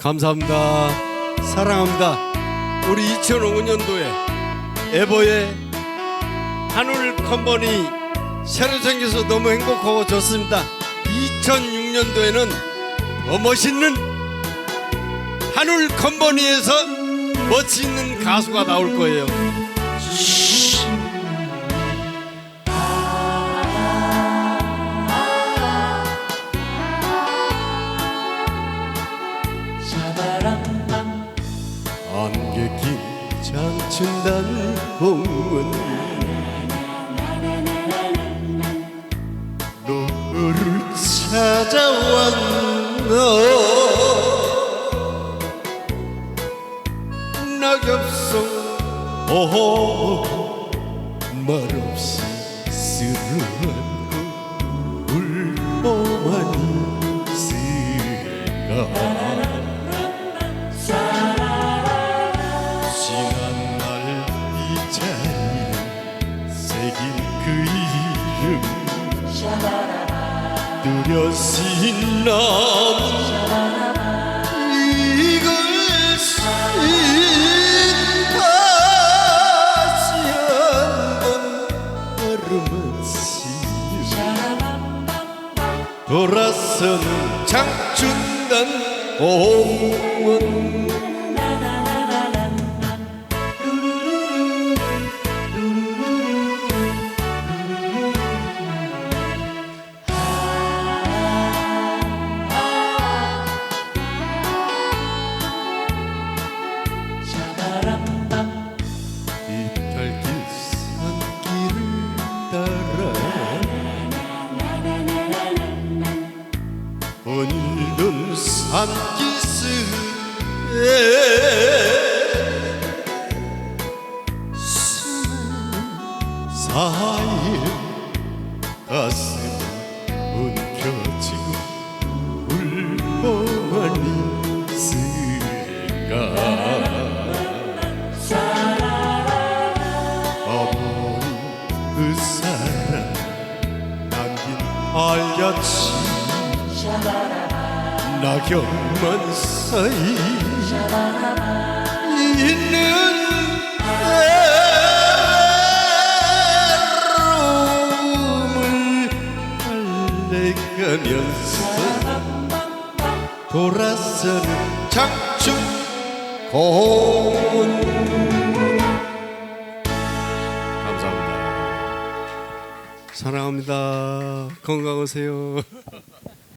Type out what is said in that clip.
감사합니다. 사랑합니다. 우리 2005년도에 에버의 한울 컴퍼니 새로 생겨서 너무 행복하고 좋습니다. 2006년도에는 더 멋있는 한울 컴퍼니에서 멋있는 가수가 나올 거예요. 안개 긴장 친단 공은 너를 찾아왔나 낙엽송 오호 말없이 쓰러한 울보만 쓰가 뚜렷이 남은 이것이 다시 한번 걸음없이 돌아서는 장춘단 공원 오늘은 산기슭에 사이에 가슴 알야치 낙엽만 사이 있는 외로움을 달래가면서 돌아서는 장충 공원 사랑합니다. 건강하세요.